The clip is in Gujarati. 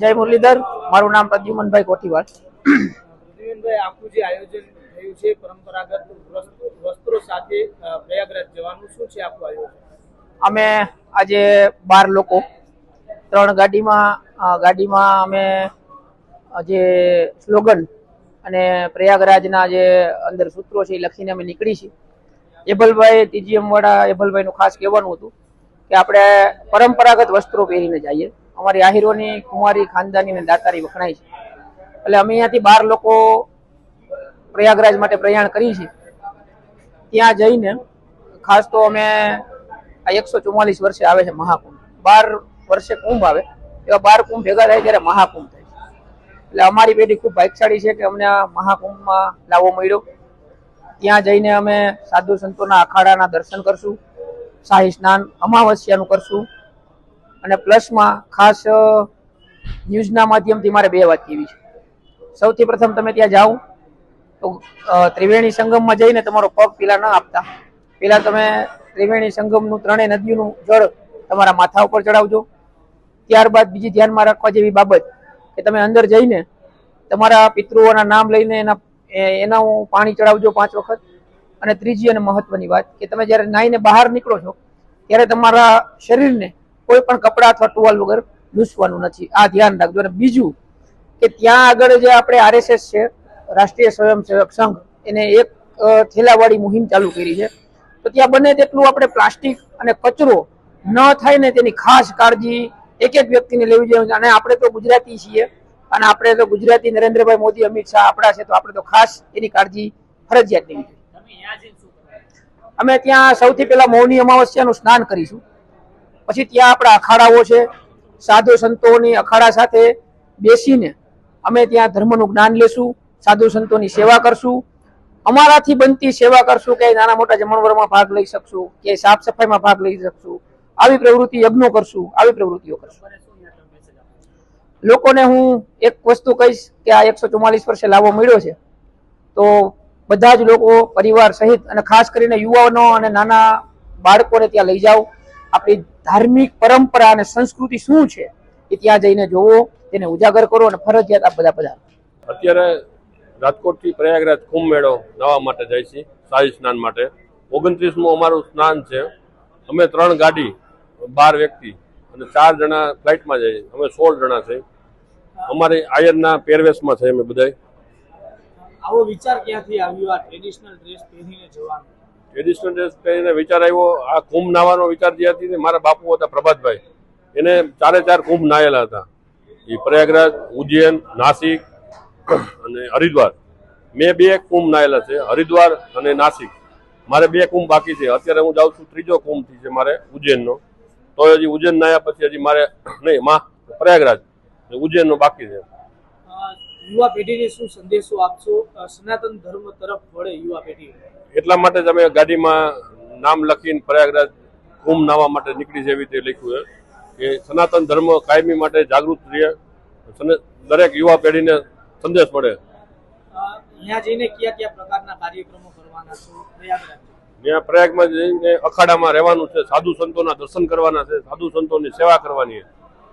જય મુરલીધર. મારું નામ પ્રદ્યુમનભાઈ કોઠીવાલ પ્રદ્યુમનભાઈ આખું જે આયોજન થયું છે પરંપરાગત વસ્ત્રો- સાથે પ્રયાગરાજ જવાનું શું છે આખું આયોજન? અમે આજે બાર લોકો ત્રણ ગાડીમાં ગાડીમાં અમે જે સ્લોગન અને પ્રયાગરાજના જે અંદર સૂત્રો છે એ લખીને અમે નીકળી છીએ. એબલભાઈ ટીજીએમ વાળા એબલભાઈનું ખાસ કહેવાનું હતું કે આપણે પરંપરાગત વસ્ત્રો પહેરીને જઈએ. અમારી આહિરોની કુમારી ખાનદાની અને દાતારી વખણાય છે. એટલે અમે અહીંયાથી બાર લોકો પ્રયાગરાજ માટે પ્રયાણ કરી છે. ત્યાં જઈને ખાસ તો અમે આ એકસો ચુમ્માલીસ વર્ષે આવે છે મહાકુંભ. બાર વર્ષે કુંભ આવે. એવા બાર કુંભ ભેગા થાય ત્યારે મહાકુંભ થાય એટલે અમારી પેઢી ખૂબ ભાગશાળી છે કે અમને આ મહાકુંભમાં લાવો મળ્યો. ત્યાં જઈને અમે સાધુ સંતોના અખાડાના દર્શન કરશું. શાહી સ્નાન અમાવસ્યાનું કરશું. અને પ્લસમાં ખાસ ન્યૂઝના માધ્યમથી મારે બે વાત કહેવી છે. સૌથી પ્રથમ તમે ત્યાં જાઓ, તો ત્રિવેણી સંગમમાં જઈને તમારો પગ પેલા ન આપતા. પેલા તમે ત્રિવેણી સંગમનું ત્રણેય નદીઓનું જળ તમારા માથા ઉપર ચડાવજો. ત્યારબાદ બીજી ધ્યાનમાં રાખવા જેવી બાબત કે તમે અંદર જઈને તમારા પિતૃઓના નામ લઈને એના એના પાણી ચડાવજો પાંચ વખત. અને ત્રીજી અને મહત્વની વાત કે તમે જ્યારે નાઈને બહાર નીકળો છો, ત્યારે તમારા શરીરને કોઈ પણ કપડાં અથવા ટુવાલ વગર લૂસવાનું નથી. આ ધ્યાન રાખજો. અને બીજું કે ત્યાં આગળ જે આપણે આરએસએસ છે રાષ્ટ્રીય સ્વયંસેવક સંઘ એને એક થેલાવાળી મુહિમ ચાલુ કરી છે. તો ત્યાં બને તેટલું આપણે પ્લાસ્ટિક અને કચરો ન થાય ને તેની ખાસ કાળજી એક એક વ્યક્તિને લેવી જોઈએ. અને આપણે તો ગુજરાતી છીએ. અને આપણે તો ગુજરાતી નરેન્દ્રભાઈ મોદી અમિત શાહ આપણા છે તો આપણે તો ખાસ એની કાળજી ફરજિયાત લેવી જોઈએ. અમે ત્યાં સૌથી પહેલા મૌની અમાવસ્યાનું સ્નાન કરીશું. પછી ત્યાં આપણા અખાડાઓ છે, સાધુ સંતોની અખાડા સાથે બેસીને અમે ત્યાં ધર્મનું જ્ઞાન લેશું, સાધુ સંતોની સેવા કરશું. અમારાથી બનતી સેવા કરશું કે નાના મોટા જમણવરમાં ભાગ લઈ શકશું, કે સાફ સફાઈમાં ભાગ લઈ શકશું. આવી પ્રવૃત્તિ યજ્ઞો કરશું, આવી પ્રવૃત્તિઓ કરશું. લોકોને હું એક વસ્તુ કહીશ કે આ એકસો ચુમ્માલીસ વર્ષે લાવો મળ્યો છે, તો બધા જ લોકો પરિવાર સહિત અને ખાસ કરીને યુવાનો અને નાના બાળકોને ત્યાં લઈ જાઓ. આપણી ધાર્મિક પરંપરા અને સંસ્કૃતિ શું છે એ ત્યાં જઈને જોવો તેને ઉજાગર કરો અને ફરજિયાત આ બધા બધા અત્યારે રાજકોટથી પ્રયાગરાજ કુંભ મેળો નવા માટે જાય છે શાહી સ્નાન માટે. ઓગણત્રીસમું અમારું સ્નાન છે. અમે ત્રણ ગાડી બાર વ્યક્તિ અને ચાર જણા ફ્લાઇટમાં જઈએ. અમે સોળ જણા છે. અમારે આયરના પહેરવેશમાં છે અમે બધાય. આવો વિચાર ક્યાંથી આવ્યો? આ ટ્રેડિશનલ ડ્રેસ પહેરીને જવાનો. ડ્રેસ પહેરીને વિચાર આવ્યો, આ કુંભ નાવાનો વિચાર જે હતી ને, મારા બાપુ હતા પ્રભાતભાઈ. એને ચારે ચાર કુંભ નાયેલા હતા. એ પ્રયાગરાજ, ઉજ્જૈન, નાસિક અને હરિદ્વાર. મેં બે કુંભ નાયેલા છે, હરિદ્વાર અને નાસિક. મારે બે કુંભ બાકી છે. અત્યારે હું જાઉં છું ત્રીજો કુંભથી છે મારે ઉજ્જૈનનો. તો હજી ઉજ્જૈન નાયા પછી હજી મારે નહીં, મા પ્રયાગરાજ. ઉજ્જૈનનો બાકી છે. યુવા પેઢીને શું સંદેશો આપશો? સનાતન ધર્મ તરફ વળે યુવા પેઢી. એટલા માટે જ અમે ગાડીમાં નામ લખીને પ્રયાગરાજ કુંભ નાવા માટે નીકળી જેવી તે લખ્યું છે કે સનાતન ધર્મ કાયમી માટે જાગૃત રહે દરેક યુવા પેઢીને સંદેશ મળે. ત્યાં જઈને કયા કયા પ્રકારના કાર્યક્રમો કરવાના છો? પ્રયાગરાજ ત્યાં પ્રયાગમાં જઈને અખાડામાં રહેવાનું છે. સાધુ સંતોના દર્શન કરવાના છે. સાધુ સંતોની સેવા કરવાની છે.